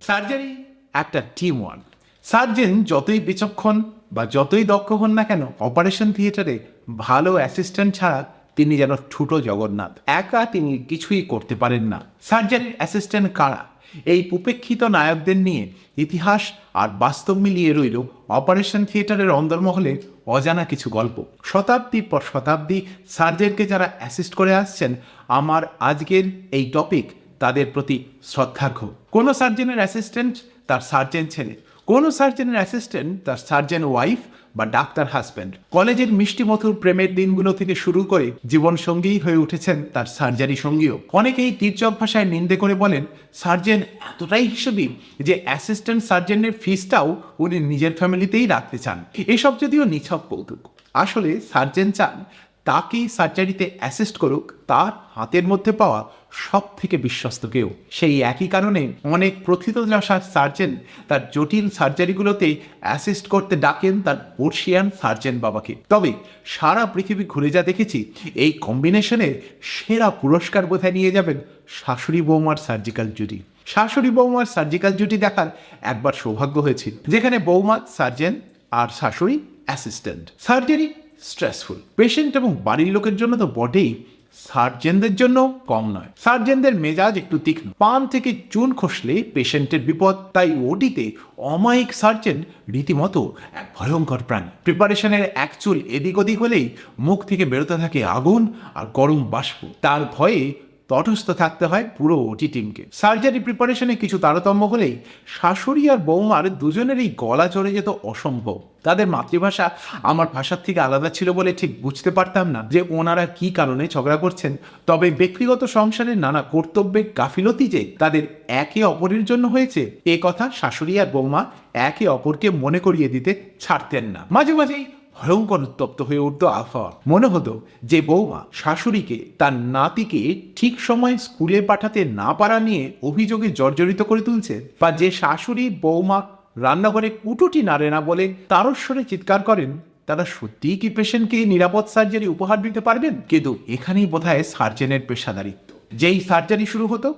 Surgery একটা team work surgeon যতই বিচক্ষণ বা যতই দক্ষ হন না কেন অপারেশন থিয়েটারে ভালো অ্যাসিস্ট্যান্ট ছাড়া তিনি যেন ছোটো জগন্নাথ। একা তিনি কিছুই করতে পারেন না। সার্জারির অ্যাসিস্ট্যান্ট কারা? এই উপেক্ষিত নায়কদের নিয়ে ইতিহাস আর বাস্তব মিলিয়ে রইল অপারেশন থিয়েটারের অন্দরমহলে অজানা কিছু গল্প। শতাব্দীর পর শতাব্দী সার্জেনকে যারা অ্যাসিস্ট করে আসছেন, আমার আজকের এই টপিক তাদের প্রতি শ্রদ্ধার্ঘ কোনো সার্জেনের অ্যাসিস্ট্যান্ট তার সার্জেন ছেলে কোনো সার্জেনের অ্যাসিস্ট্যান্ট তার সার্জেন ওয়াইফ বা ডাক্তার হাজব্যান্ড কলেজের মিষ্টি মধুর প্রেমের দিনগুলো থেকে শুরু করে জীবন সঙ্গী হয়ে উঠেছেন তার সার্জারি সঙ্গীও। অনেকেই তীর্যক ভাষায় নিন্দে করে বলেন সার্জেন এতটাই হিসেবে যে অ্যাসিস্ট্যান্ট সার্জেনের ফিসটাও উনি নিজের ফ্যামিলিতেই রাখতে চান। এসব যদিও নিছক কৌতুক। আসলে সার্জেন চান তাকেই সার্জারিতে অ্যাসিস্ট করুক, তার হাতের মধ্যে পাওয়া সব থেকে বিশ্বস্ত কেউ। সেই একই কারণে অনেক প্রথিতযশা সার্জেন তার জটিল সার্জারিগুলোতে অ্যাসিস্ট করতে ডাকেন তার পর্শিয়ান সার্জেন বাবাকে। তবে সারা পৃথিবী ঘুরে যা দেখেছি, এই কম্বিনেশনের সেরা পুরস্কার বোধহয় নিয়ে যাবেন শাশুড়ি বৌমার সার্জিক্যাল জুটি শাশুড়ি বৌমার সার্জিক্যাল জুটি দেখার একবার সৌভাগ্য হয়েছিল যেখানে বৌমা সার্জেন আর শাশুড়ি অ্যাসিস্ট্যান্ট সার্জারি স্ট্রেসফুল পেশেন্ট এবং বাড়ির লোকের জন্য তো বটেই, সার্জেনদের জন্য কম নয়। সার্জেনদের মেজাজ একটু তীক্ষ্ণ। পান থেকে চুন খসলে পেশেন্টের বিপদ, তাই ওটিতে অমায়িক সার্জেন রীতিমতো এক ভয়ঙ্কর প্রাণী। প্রিপারেশনের এক চুল এদিক ওদিক হলেই মুখ থেকে বেরোতে থাকে আগুন আর গরম বাষ্প। তার ভয়ে তটস্থ থাকতে হয় পুরো ওটি টিমকে সার্জারি প্রিপারেশনে কিছু তারতম্য হলেই শাশুড়ি আর বৌমার দুজনেরই গলা চড়ে যেত অসম্ভব। তাদের মাতৃভাষা আমার ভাষার থেকে আলাদা ছিল বলে ঠিক বুঝতে পারতাম না যে ওনারা কি কারণে ঝগড়া করছেন। তবে ব্যক্তিগত সংসারের নানা কর্তব্যের গাফিলতি যে তাদের একে অপরের জন্য হয়েছে, এ কথা শাশুড়ি আর বৌমা একে অপরকে মনে করিয়ে দিতে ছাড়তেন না। মাঝে মাঝেই ভয়ঙ্কর উত্তপ্ত হয়ে উঠত আবহাওয়া মনে হতো যে বৌমা শাশুড়িকে, তার নাতিকে ঠিক সময় স্কুলে পাঠাতে না পারা নিয়ে অভিযোগে জর্জরিত করে তুলছে বা যে শাশুড়ি বৌমা রান্নাঘরে কুটুটি নাড়ে না বলে তারস্বরে চিৎকার করেন, তারা সত্যিই কি পেশেন্টকে নিরাপদ সার্জারি উপহার দিতে পারবেন? কিন্তু এখানেই বোধহয় সার্জেনের পেশাদারিত্ব। যেই সার্জারি শুরু হতো,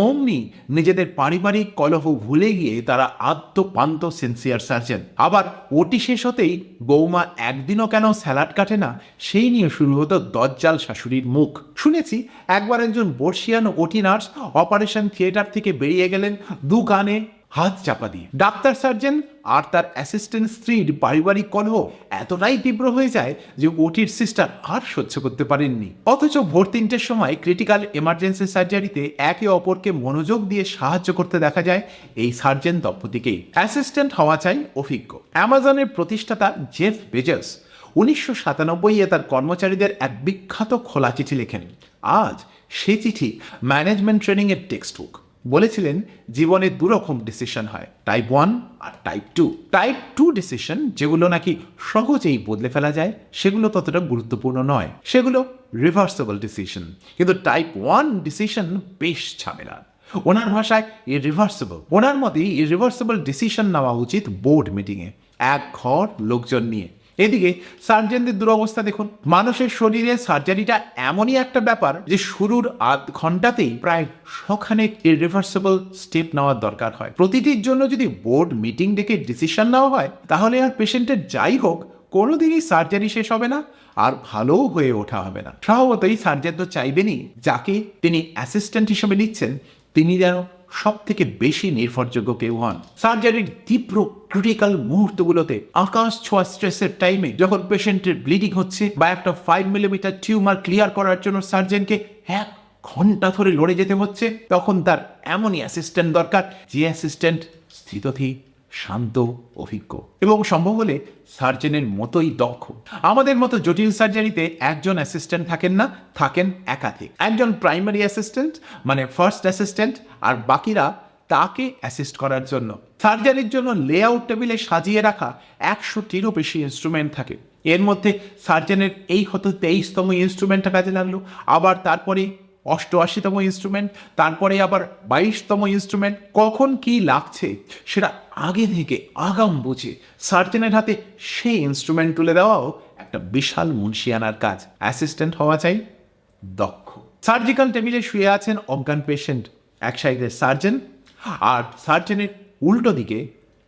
অমনি নিজেদের পারিবারিক কলহ ভুলে গিয়ে তারা আত্মপান্ত সেন্সিয়ার সার্জন আবার ওটি শেষ হতেই বৌমা একদিনও কেন স্যালাড কাটে না, সেই নিয়ে শুরু হতো দজ্জাল শাশুড়ির মুখ। শুনেছি একবার একজন বর্ষিয়ান ওটি নার্স অপারেশন থিয়েটার থেকে বেরিয়ে গেলেন দু কানে হাত চাপা দিয়ে। ডাক্তার সার্জন আর তার অ্যাসিস্ট্যান্ট স্ত্রীর পারিবারিক কলহ এতটাই তীব্র হয়ে যায় যে ওটির সিস্টার আর সহ্য করতে পারেননি। অথচ ভোর তিনটের সময় ক্রিটিক্যাল এমার্জেন্সি সার্জারিতে একে অপরকে মনোযোগ দিয়ে সাহায্য করতে দেখা যায় এই সার্জন দম্পতিকেই অ্যাসিস্ট্যান্ট হওয়া চাই অভিজ্ঞ। অ্যামাজনের প্রতিষ্ঠাতা জেফ বেজাস উনিশশো সাতানব্বই এ তার কর্মচারীদের এক বিখ্যাত খোলা চিঠি লেখেন। আজ সে চিঠি ম্যানেজমেন্ট ট্রেনিংয়ের টেক্সট বুক বলেছিলেন, জীবনে দুরকম ডিসিশন হয় টাইপ ওয়ান আর type two type two decision যেগুলো নাকি সহজেই বদলে ফেলা যায়, সেগুলো ততটা গুরুত্বপূর্ণ নয়। সেগুলো রিভার্সেবল ডিসিশন কিন্তু টাইপ ওয়ান ডিসিশন বেশ ঝামেলা। ওনার ভাষায় ইরিভার্সেবল ওনার মতে ইরিভার্সেবল ডিসিশন নেওয়া উচিত বোর্ড মিটিংয়ে এক ঘর, লোকজন নিয়ে। এদিকে সার্জেনদের দুরবস্থা দেখুন। মানুষের শরীরে সার্জারিটা এমনই একটা ব্যাপার যে শুরুর আধ ঘন্টাতেই প্রায় শখানেক ইরিভার্সেবল স্টেপ নেওয়ার দরকার হয়। প্রতিটির জন্য যদি বোর্ড মিটিং ডেকে ডিসিশন নেওয়া হয়, তাহলে আর পেশেন্টের যাই হোক, কোনোদিনই সার্জারি শেষ হবে না আর ভালোও হয়ে ওঠা হবে না। স্বভাবতই সার্জন তো চাইবেনই, যাকে তিনি অ্যাসিস্ট্যান্ট হিসেবে নিচ্ছেন, তিনি যেন সব থেকে বেশি নির্ভরযোগ্য কেউ হন। সার্জারির তীব্র ক্রিটিক্যাল মুহূর্তগুলোতে আকাশ ছোঁয়া স্ট্রেসের টাইমে যখন পেশেন্টের ব্লিডিং হচ্ছে বা একটা ফাইভ মিলিমিটার টিউমার ক্লিয়ার করার জন্য সার্জনকে এক ঘণ্টা ধরে লড়ে যেতে হচ্ছে, তখন তার এমনই অ্যাসিস্ট্যান্ট দরকার, যে অ্যাসিস্ট্যান্ট স্থিতধী শান্ত, অভিজ্ঞ এবং সম্ভব হলে সার্জেনের মতোই দক্ষ। আমাদের মতো জটিল সার্জারিতে একজন অ্যাসিস্ট্যান্ট থাকেন না, থাকেন একাধিক। একজন প্রাইমারি অ্যাসিস্ট্যান্ট মানে ফার্স্ট অ্যাসিস্ট্যান্ট আর বাকিরা তাকে অ্যাসিস্ট করার জন্য। সার্জারির জন্য লেআউট টেবিলে সাজিয়ে রাখা একশোটিরও বেশি ইনস্ট্রুমেন্ট থাকে। এর মধ্যে সার্জেনের এই হতো তেইশতম ইনস্ট্রুমেন্টটা কাজে লাগল, আবার তারপরে অষ্টআশিতম ইনস্ট্রুমেন্ট তারপরে আবার বাইশতম ইনস্ট্রুমেন্ট কখন কি লাগছে সেটা আগে থেকে আগাম বুঝে সার্জেনের হাতে সেই ইনস্ট্রুমেন্ট তুলে দেওয়াও একটা বিশাল মুন্সিয়ানার কাজ। অ্যাসিস্ট্যান্ট হওয়া চাই দক্ষ। সার্জিক্যাল টেবিলে শুয়ে আছেন অজ্ঞান পেশেন্ট এক সাইডে সার্জন আর সার্জনের উল্টো দিকে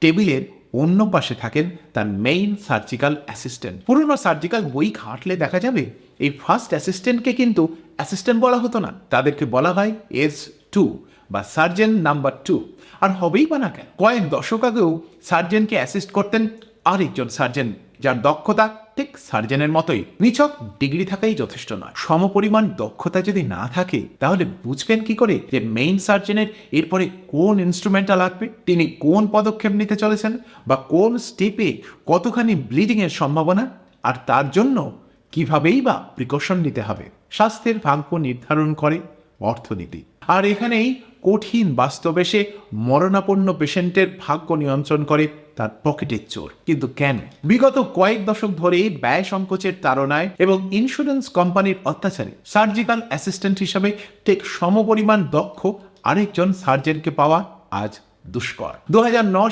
টেবিলের অন্য পাশে থাকেন তার মেইন সার্জিক্যাল অ্যাসিস্ট্যান্ট পুরনো সার্জিক্যাল বই ঘাঁটলে দেখা যাবে এই ফার্স্ট অ্যাসিস্ট্যান্টকে কিন্তু অ্যাসিস্ট্যান্ট বলা হতো না। তাদেরকে বলা হয় এস টু বা সার্জন নাম্বার টু। আর হবেই বা না কেন? কয়েক দশক আগেও সার্জেনকে অ্যাসিস্ট করতেন আরেকজন সার্জেন যার দক্ষতা ঠিক সার্জেনের মতোই। নিছক ডিগ্রি থাকাই যথেষ্ট নয়। সমপরিমাণ দক্ষতা যদি না থাকে, তাহলে বুঝবেন কি করে যে মেইন সার্জেনের এরপরে কোন ইনস্ট্রুমেন্টটা লাগবে তিনি কোন পদক্ষেপ নিতে চলেছেন, বা কোন স্টেপে কতখানি ব্লিডিংয়ের সম্ভাবনা, আর তার জন্য কিভাবেই বা প্রিকশন নিতে হবে। স্বাস্থ্যের ভাগ্য নির্ধারণ করে অর্থনীতি। আর এখানেই কঠিন বাস্তবে সে মরণাপন্ন পেশেন্টের ভাগ্য নিয়ন্ত্রণ করে তার পকেটের চোর। কিন্তু কেন? বিগত কয়েক দশক ধরে ব্যয় সংকোচের তাড়নায় এবং ইন্স্যুরেন্স কোম্পানির অত্যাচারে সার্জিক্যাল অ্যাসিস্ট্যান্ট হিসাবে ঠিক সমপরিমাণ দক্ষ আরেকজন সার্জনকে পাওয়া আজ দুষ্কর। দু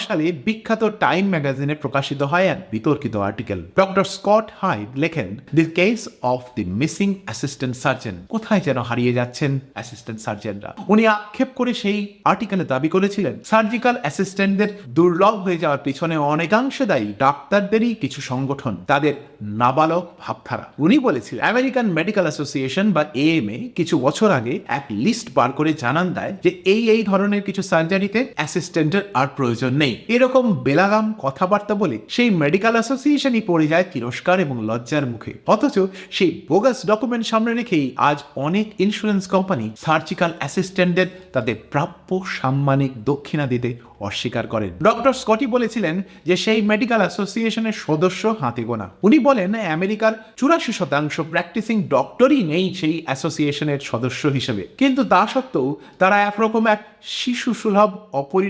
সালে বিখ্যাত টাইম ম্যাগাজিনে প্রকাশিত হয় এক বিতর্কিত আর্টিকেল। ডক্টর স্কট হাইড লেখেন, the case of the missing assistant surgeon, কোথায় যেন হারিয়ে যাচ্ছেন অ্যাসিস্ট্যান্ট সার্জনরা? উনি আক্ষেপ করে সেই আর্টিকেলে দাবি করেছিলেন, সার্জিক্যাল অ্যাসিস্ট্যান্টদের দুর্লভ হয়ে যাওয়ার পিছনে অনেকাংশে দায়ী ডাক্তারদেরই কিছু সংগঠন, তাদের নাবালক ভাবধারা। উনি বলেছিলেন, আমেরিকান মেডিকেল অ্যাসোসিয়েশন বা এএমএ কিছু বছর আগে এক লিস্ট বার করে জানান দেয় যে এই এই ধরনের কিছু সার্জারিতে অ্যাসিস্ট্যান্টের আর প্রয়োজন নেই। এরকম বেলাগাম কথাবার্তা বলে সেই মেডিকেল অ্যাসোসিয়েশনই পড়ে যায় তিরস্কার এবং লজ্জার মুখে। অথচ সেই বোগাস ডকুমেন্ট সামনে রেখেই আজ অনেক ইন্স্যুরেন্স কোম্পানি সার্জিক্যাল অ্যাসিস্ট্যান্টদের তাদের প্রাপ্য সাম্মানিক দক্ষিণা দিতে অস্বীকার করেন। ডক্টর স্কটি বলেছিলেন যে সেই মেডিকেল অ্যাসোসিয়েশনের সদস্য হাতে গোনা। উনি বলেন, আমেরিকার চুরাশি শতাংশ প্র্যাকটিসিং ডক্টরই নেই সেই অ্যাসোসিয়েশনের সদস্য হিসেবে। কিন্তু তা সত্ত্বেও তারা একরকম এক শিশু সুলভ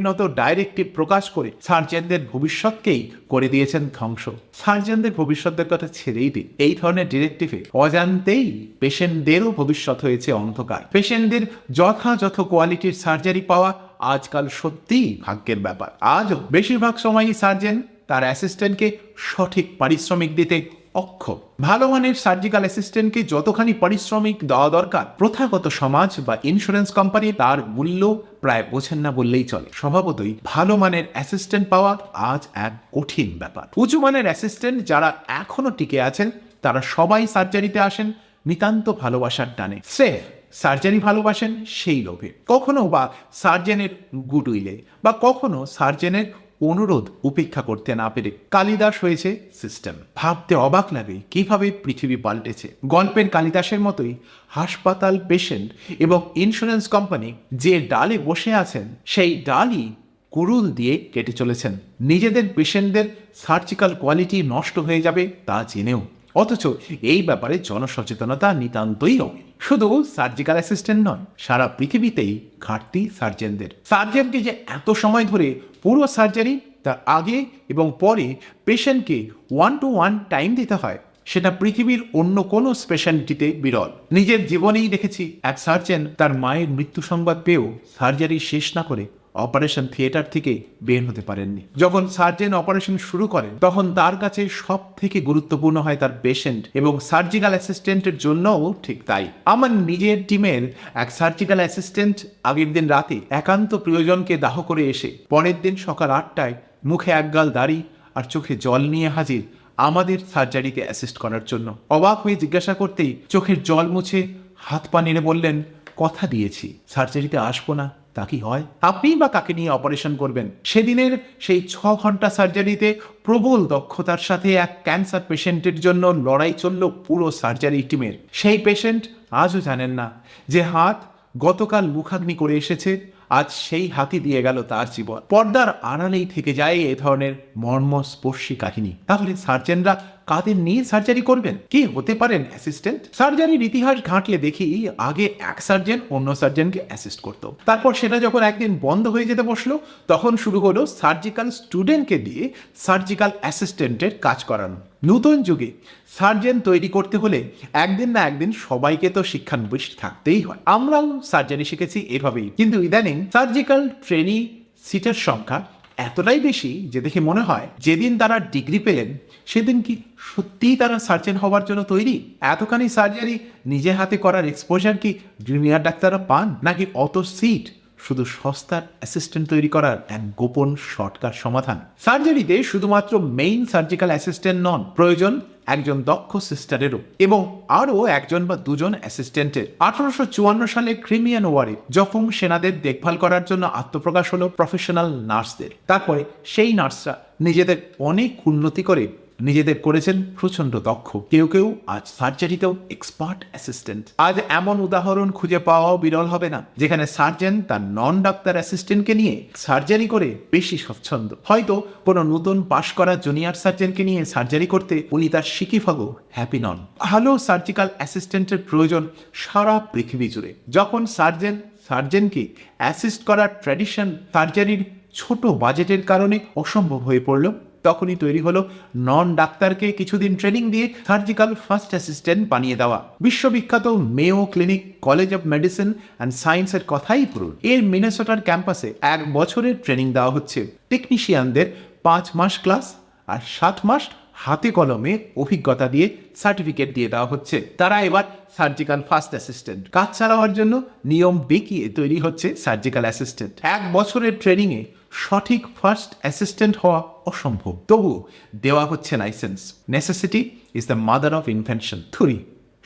অপরিণত ডাইরেক্টিভ প্রকাশ করে সার্জেনদের ভবিষ্যৎকেই করে দিয়েছেন ধ্বংস। সার্জেনদের ভবিষ্যতের কথা ছেড়েই দিন। এই ধরনের ডিরেক্টিভে অজান্তেই পেশেন্টদেরও ভবিষ্যৎ হয়েছে অন্ধকার। পেশেন্টদের যথাযথ কোয়ালিটির সার্জারি পাওয়া আজকাল সত্যিই ভাগ্যের ব্যাপার। আজও বেশিরভাগ সময়ই সার্জেন তার অ্যাসিস্ট্যান্টকে সঠিক পারিশ্রমিক দিতে অক্ষ ভালো মানের সার্জিক্যাল অ্যাসিস্ট্যান্টকে যতখানি পারিশ্রমিক দেওয়া দরকার, প্রথাগত সমাজ বা ইন্স্যুরেন্স কোম্পানি তার মূল্য প্রায় বোঝেন না বললেই চলে। স্বভাবতই ভালো মানের অ্যাসিস্ট্যান্ট পাওয়া আজ এক কঠিন ব্যাপার। উঁচু মানের অ্যাসিস্ট্যান্ট যারা এখনও টিকে আছেন, তারা সবাই সার্জারিতে আসেন, নিতান্ত ভালোবাসার টানে। সেফ সার্জারি ভালোবাসেন, সেই লোভে। কখনো বা সার্জেনের গুডউইলে বা কখনো সার্জেনের অনুরোধ উপেক্ষা করতে না পেরে কালিদাস হয়েছে সিস্টেম ভাবতে অবাক লাগে কীভাবে পৃথিবী পাল্টেছে। গল্পের কালিদাসের মতোই হাসপাতাল পেশেন্ট এবং ইন্স্যুরেন্স কোম্পানি যে ডালে বসে আছেন, সেই ডালই কুরুল দিয়ে কেটে চলেছেন। নিজেদের পেশেন্টদের সার্জিক্যাল কোয়ালিটি নষ্ট হয়ে যাবে তা জেনেও। অথচ এই ব্যাপারে জনসচেতনতা নিতান্তই অভাব শুধু সার্জিক্যাল অ্যাসিস্ট্যান্ট নয়, সারা পৃথিবীতেই ঘাটতি সার্জেনদের। সার্জেনকে যে এত সময় ধরে পুরো সার্জারি, তার আগে এবং পরে পেশেন্টকে ওয়ান টু ওয়ান টাইম দিতে হয়, সেটা পৃথিবীর অন্য কোনো স্পেশালিটিতে বিরল। নিজের জীবনেই দেখেছি এক সার্জেন তার মায়ের মৃত্যু সংবাদ পেয়েও সার্জারি শেষ না করে অপারেশন থিয়েটার থেকে বের হতে পারেননি। যখন সার্জেন অপারেশন শুরু করেন, তখন তার কাছে সব থেকে গুরুত্বপূর্ণ হয় তার পেশেন্ট এবং সার্জিক্যাল অ্যাসিস্ট্যান্টের জন্যও ঠিক তাই। আমার নিজের টিমের এক সার্জিক্যাল অ্যাসিস্ট্যান্ট আগের দিন রাতে একান্ত প্রিয়জনকে দাহ করে এসে পরের দিন সকাল আটটায় মুখে একগাল দাড়ি আর চোখে জল নিয়ে হাজির আমাদের সার্জারিতে অ্যাসিস্ট করার জন্য। অবাক হয়ে জিজ্ঞাসা করতেই চোখের জল মুছে হাত পা নেড়ে বললেন, কথা দিয়েছি, সার্জারিতে আসব না। তা কি হয়? আপনিই বা কাকে নিয়ে অপারেশন করবেন? সেদিনের সেই ছ ঘণ্টা সার্জারিতে প্রবল দক্ষতার সাথে এক ক্যান্সার পেশেন্টের জন্য লড়াই চলল পুরো সার্জারি টিমের সেই পেশেন্ট আজও জানেন না যে হাত গতকাল মুখাগ্নি করে এসেছে, আজ সেই হাতি দিয়ে গেল তার জীবন। পর্দার আড়ালেই থেকে যায় এ ধরনের মর্মস্পর্শী কাহিনী। তাহলে সার্জেনরা কাদের নিয়ে সার্জারি করবেন? কে হতে পারেন অ্যাসিস্ট্যান্ট সার্জারির ইতিহাস ঘাঁটলে দেখি, আগে এক সার্জেন অন্য সার্জনকে অ্যাসিস্ট করতো। তারপর সেটা যখন একদিন বন্ধ হয়ে যেতে বসল, তখন শুরু হলো সার্জিক্যাল স্টুডেন্টকে দিয়ে সার্জিক্যাল অ্যাসিস্ট্যান্টের কাজ করানো। নতুন যুগে সার্জেন তৈরি করতে হলে একদিন না একদিন সবাইকে তো শিক্ষানবিশ থাকতেই হয়। আমরাও সার্জারি শিখেছি এভাবেই। কিন্তু ইদানিং সার্জিক্যাল ট্রেনিং সিটের সংখ্যা এতটাই বেশি যে দেখে মনে হয় যেদিন তারা ডিগ্রি পেলেন, সেদিন কি সত্যিই তারা সার্জেন হওয়ার জন্য তৈরি? এতখানি সার্জারি নিজে হাতে করার এক্সপোজার কি জুনিয়র ডাক্তাররা পান? নাকি অত সিট শুধু সস্তার অ্যাসিস্ট্যান্ট তৈরি করার এক গোপন শর্টকাট সমাধান? সার্জারিতে শুধুমাত্র মেইন সার্জিক্যাল অ্যাসিস্ট্যান্ট নন, প্রয়োজন একজন দক্ষ সিস্টারেরও এবং আরও একজন বা দুজন অ্যাসিস্ট্যান্টের আঠারোশো চুয়ান্ন সালে ক্রিমিয়ান ওয়ারে যখন সেনাদের দেখভাল করার জন্য আত্মপ্রকাশ হলো প্রফেশনাল নার্সদের। তারপরে সেই নার্সরা নিজেদের অনেক উন্নতি করে নিজেদের করেছেন প্রচণ্ড দক্ষ। কেউ কেউ আজ সার্জারিতেও এক্সপার্ট অ্যাসিস্ট্যান্ট আজ এমন উদাহরণ খুঁজে পাওয়াও বিরল হবে না, যেখানে সার্জন তার নন ডাক্তার অ্যাসিস্ট্যান্টকে নিয়ে সার্জারি করে বেশি স্বচ্ছন্দ। হয়তো কোনো নতুন পাশ করা জুনিয়র সার্জনকে নিয়ে সার্জারি করতে উনি তার শিকিফাগো হ্যাপি নন। ভালো সার্জিক্যাল অ্যাসিস্ট্যান্টের প্রয়োজন সারা পৃথিবী জুড়ে। যখন সার্জন, সার্জনকে অ্যাসিস্ট করার ট্র্যাডিশন সার্জারির ছোট বাজেটের কারণে অসম্ভব হয়ে পড়ল তখনই তৈরি হলো নন ডাক্তারকে কিছুদিন ট্রেনিং দিয়ে সার্জিক্যাল ফার্স্ট অ্যাসিস্ট্যান্ট বানিয়ে দেওয়া। বিশ্ববিখ্যাত Mayo clinic college of medicine and সায়েন্সের কথাই পুরুন এর মিনেসোটার ক্যাম্পাসে এক বছরের ট্রেনিং দেওয়া হচ্ছে। টেকনিশিয়ানদের পাঁচ মাস ক্লাস আর সাত মাস হাতে কলমে অভিজ্ঞতা দিয়ে সার্টিফিকেট দিয়ে দেওয়া হচ্ছে। তারা এবার সার্জিক্যাল ফার্স্ট অ্যাসিস্ট্যান্ট কাজ চালাবার জন্য নিয়ম বেঁকিয়ে তৈরি হচ্ছে সার্জিক্যাল অ্যাসিস্ট্যান্ট এক বছরের ট্রেনিংয়ে সঠিক ফার্স্ট অ্যাসিস্ট্যান্ট হওয়া অসম্ভব। তবু দেওয়া হচ্ছে license necessity is the mother of invention থুরি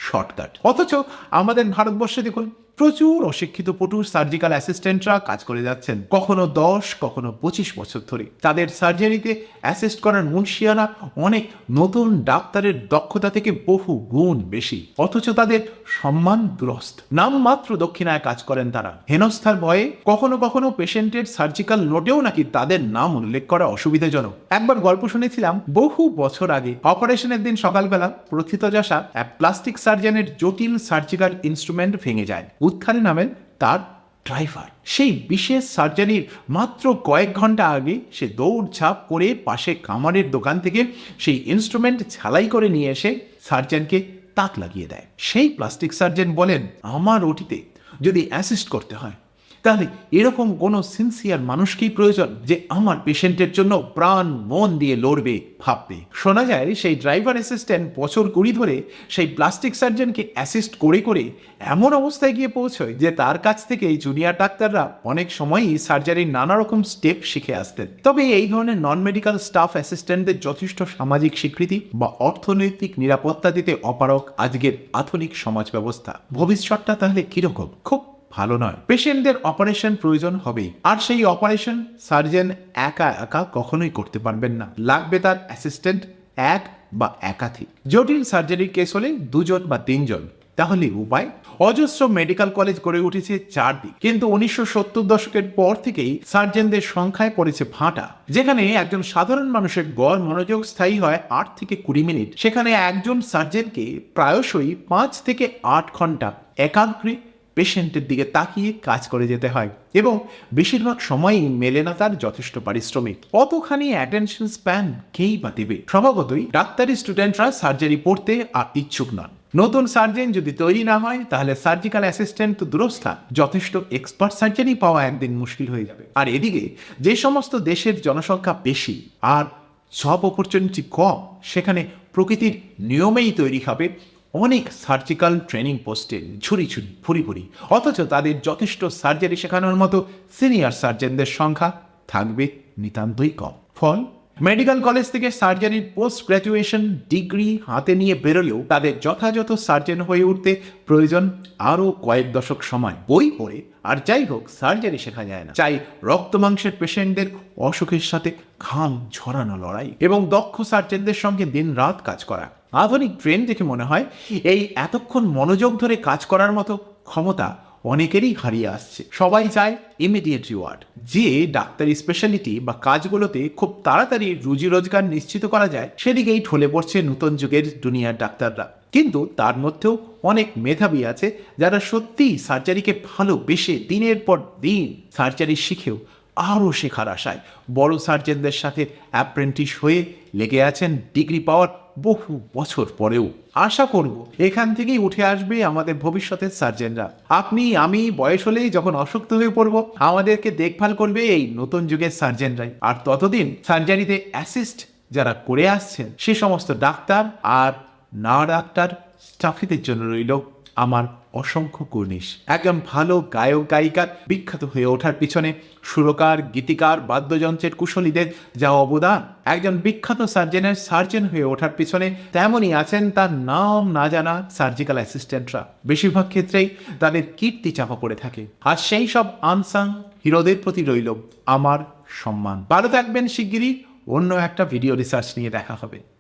shortcut অথচ আমাদের ভারতবর্ষে দেখুন প্রচুর অশিক্ষিত পটু সার্জিক্যাল অ্যাসিস্ট্যান্টরা কাজ করে যাচ্ছেন। কখনো দশ, কখনো পঁচিশ বছর ধরে। তাদের সার্জারিতে অ্যাসিস্ট করার মুন্সিয়ানা অনেক নতুন ডাক্তারের দক্ষতা থেকে বহু গুণ বেশি। অথচ তাদের সম্মান দুরস্ত। নামমাত্র দক্ষিণায় কাজ করেন তারা। হেনস্থার ভয়ে কখনো কখনো পেশেন্টের সার্জিক্যাল নোটেও নাকি তাদের নাম উল্লেখ করা অসুবিধাজনক। একবার গল্প শুনেছিলাম, বহু বছর আগে অপারেশনের দিন সকালবেলা প্রথিত প্রথিতযশা এক প্লাস্টিক সার্জনের জটিল সার্জিক্যাল ইনস্ট্রুমেন্ট ভেঙে যায়। উত্থানে নামেন তার ড্রাইভার। সেই বিশেষ সার্জারির মাত্র কয়েক ঘণ্টা আগে সে দৌড়ঝাঁপ করে পাশে কামারের দোকান থেকে সেই ইনস্ট্রুমেন্ট ছালাই করে নিয়ে এসে সার্জনকে তাক লাগিয়ে দেয়। সেই প্লাস্টিক সার্জন বলেন, আমার ওটিতে যদি অ্যাসিস্ট করতে হয় তাহলে এরকম কোনো সিনসিয়ার মানুষকেই প্রয়োজন যে আমার পেশেন্টের জন্য প্রাণ মন দিয়ে লড়বে ভাববে শোনা যায় সেই ড্রাইভার অ্যাসিস্ট্যান্ট বছর কুড়ি ধরে সেই প্লাস্টিক সার্জনকে অ্যাসিস্ট করে করে এমন অবস্থায় গিয়ে পৌঁছয় যে তার কাছ থেকে এই জুনিয়র ডাক্তাররা অনেক সময়ই সার্জারির নানা রকম স্টেপ শিখে আসতেন। তবে এই ধরনের নন মেডিকেল স্টাফ অ্যাসিস্ট্যান্টদের যথেষ্ট সামাজিক স্বীকৃতি বা অর্থনৈতিক নিরাপত্তা দিতে অপারক আজকের আধুনিক সমাজ ব্যবস্থা। ভবিষ্যৎটা তাহলে কীরকম? খুব ভালো নয়। পেশেন্টদের অপারেশন প্রয়োজন হবেই। আর সেই অপারেশন সার্জন একা একা কখনোই করতে পারবেন না। লাগবে তার অ্যাসিস্ট্যান্ট এক বা একাধিক। জটিল সার্জারির কেস হলে দুজন বা তিনজন। তাহলে উপায়? অজস্র মেডিকেল কলেজ গড়ে উঠেছে চারদিক। কিন্তু উনিশশো সত্তর দশকের পর থেকেই সার্জেনদের সংখ্যায় পড়েছে ফাঁটা। যেখানে একজন সাধারণ মানুষের গড় মনোযোগ স্থায়ী হয় আট থেকে কুড়ি মিনিট। সেখানে একজন সার্জেনকে প্রায়শই পাঁচ থেকে আট ঘণ্টা একাগ্রে পেশেন্টের দিকে তাকিয়ে কাজ করে যেতে হয় এবং বেশিরভাগ সময়ই মেলে না তার যথেষ্ট পারিশ্রমিক। অতখানি অ্যাটেনশন স্প্যান কেই বা দেবে? স্বভাবতই ডাক্তারি স্টুডেন্টরা সার্জারি পড়তে আর ইচ্ছুক নন। নতুন সার্জন যদি তৈরি না হয়, তাহলে সার্জিক্যাল অ্যাসিস্ট্যান্ট তো দূরস্থা। যথেষ্ট এক্সপার্ট সার্জারি পাওয়া একদিন মুশকিল হয়ে যাবে। আর এদিকে, যে সমস্ত দেশের জনসংখ্যা বেশি আর সব অপরচুনিটি কম, সেখানে প্রকৃতির নিয়মেই তৈরি হবে অনেক সার্জিক্যাল ট্রেনিং পোস্টে ছুরি ছুরি ফুরি ফুরি অথচ তাদের যথেষ্ট সার্জারি শেখানোর মতো সিনিয়র সার্জনদের সংখ্যা থাকবে নিতান্তই কম। ফল? মেডিকেল কলেজ থেকে সার্জারির পোস্ট গ্র্যাজুয়েশন ডিগ্রি হাতে নিয়ে বেরোলেও তাদের যথাযথ সার্জন হয়ে উঠতে প্রয়োজন আরও কয়েক দশক সময়। বই পড়ে, আর যাই হোক সার্জারি শেখা যায় না। চাই রক্ত মাংসের পেশেন্টদের অসুখের সাথে ঘাম ঝরানো লড়াই এবং দক্ষ সার্জনদের সঙ্গে দিন রাত কাজ করা। আধুনিক ট্রেন দেখে মনে হয় এই এতক্ষণ মনোযোগ ধরে কাজ করার মতো ক্ষমতা অনেকেরই হারিয়ে আসছে। সবাই চায় ইমিডিয়েট রিওয়ার্ড যে ডাক্তারি স্পেশালিটি বা কাজগুলোতে খুব তাড়াতাড়ি রুজি রোজগার নিশ্চিত করা যায়, সেদিকেই ঠলে পড়ছে নতুন যুগের দুনিয়ার ডাক্তাররা। কিন্তু তার মধ্যেও অনেক মেধাবী আছে যারা সত্যিই সার্জারিকে ভালোবেসে দিনের পর দিন সার্জারি শিখেও আরও শেখার আশায় বড় সার্জেনদের সাথে অ্যাপ্রেন্টিস হয়ে লেগে আছেন ডিগ্রি পাওয়ার বহু বছর পরেও। আশা করব এখান থেকেই উঠে আসবে আমাদের ভবিষ্যতের সার্জেনরা। আপনি, আমি বয়স হলেই যখন অসুস্থ হয়ে পড়ব, আমাদেরকে দেখভাল করবে এই নতুন যুগের সার্জেনরাই। আর ততদিন সার্জারিতে অ্যাসিস্ট যারা করে আসছেন, সে সমস্ত ডাক্তার আর না ডাক্তার স্টাফিদের জন্য রইল আমার অসংখ্য কুর্নিশ। একজন ভালো গায়ক, গায়িকার বিখ্যাত হয়ে ওঠার পিছনে সুরকার, গীতিকার, বাদ্যযন্ত্রের কুশলীদের যা অবদান। একজন বিখ্যাত সার্জেনের সার্জেন হয়ে ওঠার পিছনে তেমনই আছেন তার নাম না জানা সার্জিক্যাল অ্যাসিস্ট্যান্টরা। বেশিরভাগ ক্ষেত্রেই তাদের কীর্তি চাপা পড়ে থাকে। আর সেই সব আনসাং হিরোদের প্রতি রইল আমার সম্মান। ভালো থাকবেন শিগগিরই অন্য একটা ভিডিও রিসার্চ নিয়ে দেখা হবে।